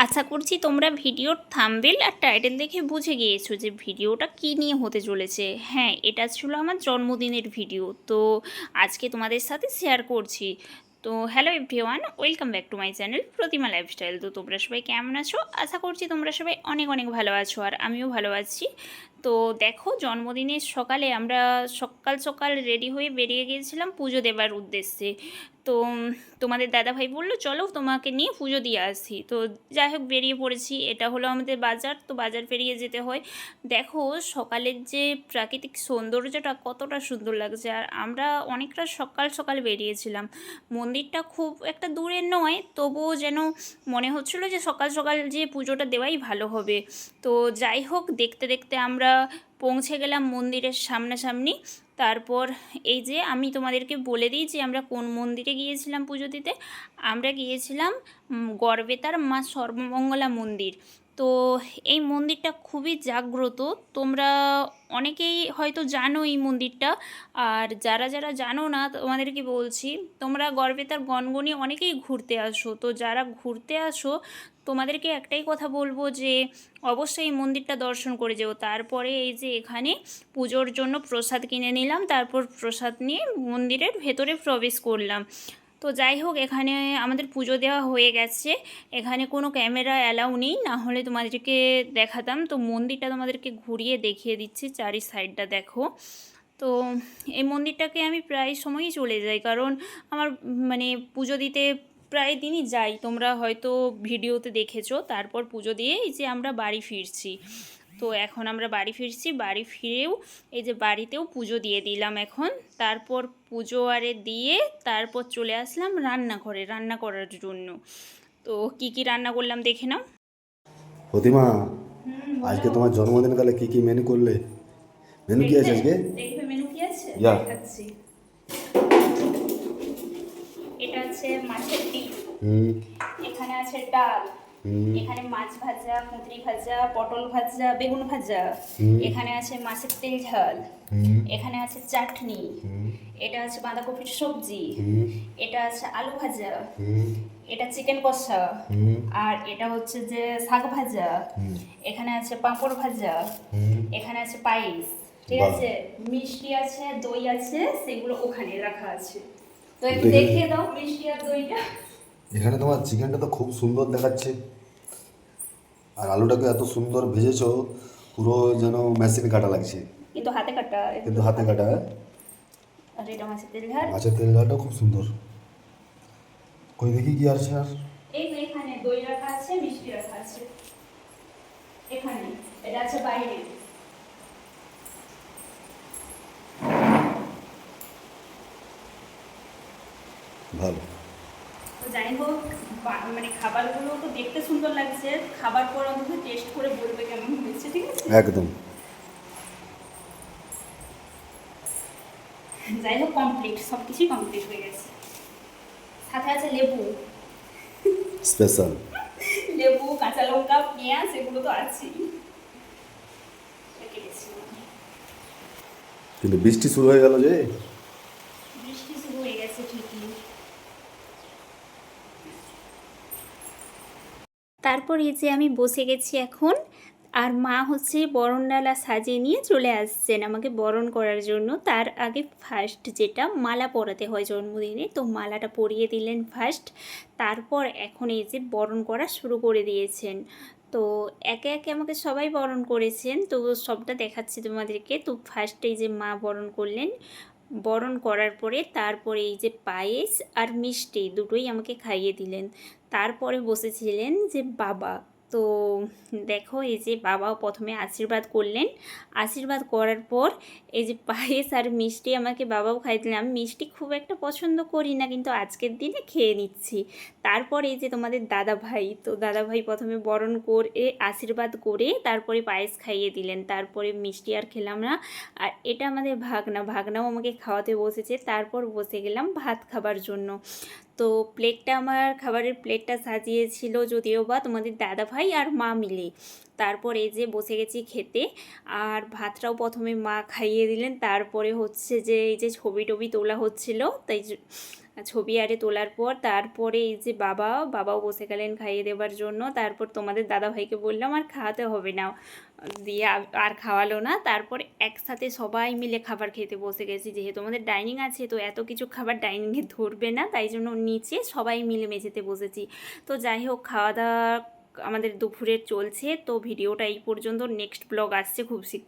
আশা করছি তোমরা ভিডিওর থামবেল আর টাইটেল দেখে বুঝে গিয়েছো যে ভিডিওটা কী নিয়ে হতে চলেছে। হ্যাঁ এটা ছিল আমার জন্মদিনের ভিডিও। তো আজকে তোমাদের সাথে শেয়ার করছি। তো hello everyone welcome back to my channel Pratima lifestyle তো তোমরা সবাই কেমন আছো? আশা করছি তোমরা সবাই অনেক অনেক ভালো আছো আর আমিও ভালো আছি। তো দেখো জন্মদিনের সকালে আমরা সকাল সকাল রেডি হয়ে বেরিয়ে গিয়েছিলাম পুজো দেবার উদ্দেশ্যে। তো তোমাদের দাদাভাই বলল, চলো তোমাকে নিয়ে পুজো দিয়ে আসি। তো যাই হোক, বেরিয়ে পড়েছি। এটা হলো আমাদের বাজার, তো বাজার পেরিয়ে যেতে হয়। দেখো, সকালের যে প্রাকৃতিক সৌন্দর্যটা কতটা সুন্দর লাগছে। আর আমরা অনেকটা সকাল সকাল বেরিয়েছিলাম। মন্দিরটা খুব একটা দূরে নয়, তবুও যেন মনে হচ্ছিল যে সকাল সকাল যে পুজোটা দেওয়াই ভালো হবে। তো যাই হোক, দেখতে দেখতে আমরা পৌঁছে গেলাম মন্দিরের সামনাসামনি। তারপর এই যে আমি তোমাদেরকে বলে দিই যে আমরা কোন মন্দিরে গিয়েছিলাম পুজো দিতে। আমরা গিয়েছিলাম গর্বেতার গড়বেতার মা সর্বমঙ্গলা মন্দির। তো এই মন্দিরটা খুবই জাগ্রত। তোমরা অনেকেই হয়তো জানো এই মন্দিরটা। আর যারা যারা জানো না, তোমাদেরকে বলছি, তোমরা গড়বেতার গনগনি অনেকেই ঘুরতে আসো। তো যারা ঘুরতে আসো, তোমাদেরকে একটাই কথা বলব যে, অবশ্যই এই মন্দিরটা দর্শন করে যেও। তারপরে এই যে এখানে পুজোর জন্য প্রসাদ কিনে নিলাম, তারপর প্রসাদ নিয়ে মন্দিরের ভেতরে প্রবেশ করলাম। তো যাই হোক, এখানে আমাদের পুজো দেওয়া হয়ে গেছে। এখানে কোনো ক্যামেরা অ্যালাউ নেই, না হলে তোমাদেরকে দেখাতাম। তো মন্দিরটা তোমাদেরকে ঘুরিয়ে দেখিয়ে দিচ্ছি, চারি সাইডটা দেখো। তো এই মন্দিরটাকে আমি প্রায় সময়ই চলে যাই, কারণ আমার মানে পুজো দিতে প্রায় দিনই যাই। তোমরা হয়তো ভিডিওতে দেখেছ, তারপর পুজো দিয়ে এই যে আমরা বাড়ি ফিরছি। তো এখন আমরা বাড়ি ফিরছি। বাড়ি ফিরেও এই যে বাড়িতেও পুজো দিয়ে দিলাম এখন। তারপর পুজো আরে দিয়ে তারপর চলে আসলাম রান্নাঘরে রান্না করার জন্য। তো কি কি রান্না করলাম দেখে নাও। প্রতিমা আজকে তোমার জন্মদিন কালে কি কি মেনু করলে? মেনু কি আছে আজকে? দেখবে মেনু কি আছে? দেখাচ্ছি। এটা আছে মাছের ডিম। হুম। এখানে আছে ডাল। এখানে মাছ ভাজা কুঁদরি ভাজা পটল ভাজা বেগুন ভাজা। এখানে আছে মাছের তেল ঝাল। এখানে আছে চাটনি। এটা আছে বাঁধাকপির সবজি। এটা আছে আলু ভাজা। এটা চিকেন কষা। আর এটা হচ্ছে যে শাক ভাজা। এখানে আছে পাঁপড় ভাজা। এখানে আছে পায়েস। ঠিক আছে? মিষ্টি আছে দই আছে সেগুলো ওখানে রাখা আছে। তো একটু দেখি। দেখিয়ে দাও মিষ্টি আর দইটা। এখানে তোমার চিকেনটা তো খুব সুন্দর দেখাচ্ছে। আর আলুটাকে এত সুন্দর ভেজেছো পুরো যেন মেশিন কাটা লাগছে। কিন্তু হাতে কাটা কিন্তু হাতে কাটা আর এটা মাছের তেল ঝাল মাছের তেল ঝালটাও খুব সুন্দর। কই দেখি কি আছে আর? এই তো এখানে দই রাখা আছে মিষ্টি রাখা আছে। এখানে এটা আছে বাইরে। ভালো। যাই হোক মানে খাবারগুলো তো দেখতে সুন্দর লাগছে। খাবার পর অন্তত টেস্ট করে বলবে কেমন হয়েছে ঠিক আছে? একদম। যাই হোক কমপ্লিট সব কিছুই কমপ্লিট হয়ে গেছে। সাথে আছে লেবু। স্পেশাল লেবু কাঁচা লঙ্কা পেঁয়াজ এগুলো তো আছেই। কিন্তু বৃষ্টি শুরু হয়ে গেল যে। বৃষ্টি শুরু হয়ে গেছে ঠিকই। তারপর এই যে আমি বসে গেছি এখন, আর মা হচ্ছে বরণডালা সাজিয়ে নিয়ে চলে আসছেন আমাকে বরণ করার জন্য। তার আগে ফার্স্ট যেটা মালা পরাতে হয় জন্মদিনে, তো মালাটা পরিয়ে দিলেন ফার্স্ট তারপর এখন এই যে বরণ করা শুরু করে দিয়েছেন। তো একে একে আমাকে সবাই বরণ করেছেন, তো সবটা দেখাচ্ছি তোমাদেরকে। তো ফার্স্ট এই যে মা বরণ করলেন বরণ করার পরে তারপরে এই যে পায়েস আর মিষ্টি দুটোই আমাকে খাইয়ে দিলেন। তারপরে বসেছিলেন যে বাবা। তো দেখো এই যে বাবাও প্রথমে আশীর্বাদ করলেন। আশীর্বাদ করার পর এই যে পায়েস আর মিষ্টি আমাকে বাবাও খাইয়ে দিলেন আমি মিষ্টি খুব একটা পছন্দ করি না, কিন্তু আজকের দিনে খেয়ে নিচ্ছি। তারপর এই যে তোমাদের দাদা ভাই তো দাদা ভাই প্রথমে বরণ করে, আশীর্বাদ করে তারপরে পায়েস খাইয়ে দিলেন। তারপরে মিষ্টি আর খেলাম না। আর এটা আমাদের ভাগনা। ভাগনাও আমাকে খাওয়াতে বসেছে। তারপর বসে গেলাম ভাত খাবার জন্য। তো প্লেটটা আমার খাবারের প্লেটটা সাজিয়েছিল যদিও বা তোমাদের দাদা ভাই আর মা মিলে। তারপর এই যে বসে গেছি খেতে, আর ভাতটাও প্রথমে মা খাইয়ে দিলেন। তারপরে হচ্ছে যে এই যে ছবি টবি তোলা হচ্ছিল, তাই ছবি আরে তোলার পর তারপরে এই যে বাবা, বাবাও বসে গেলেন খাইয়ে দেওয়ার জন্য। তারপর তোমাদের দাদা ভাইকে বললাম, আর খাওয়াতে হবে না। দিয়ে আর- আর খাওয়ালো না। তারপর একসাথে সবাই মিলে খাবার খেতে বসে গেছি। যেহেতু আমাদের ডাইনিং আছে, তো এত কিছু খাবার ডাইনিংয়ে ধরবে না, তাই জন্য নিচে সবাই মিলে মেঝেতে বসেছি। তো যাই হোক খাওয়া দাওয়া আমাদের দুপুরের চলছে। তো ভিডিওটা এই পর্যন্ত নেক্সট ব্লগ আসছে খুব শীঘ্র।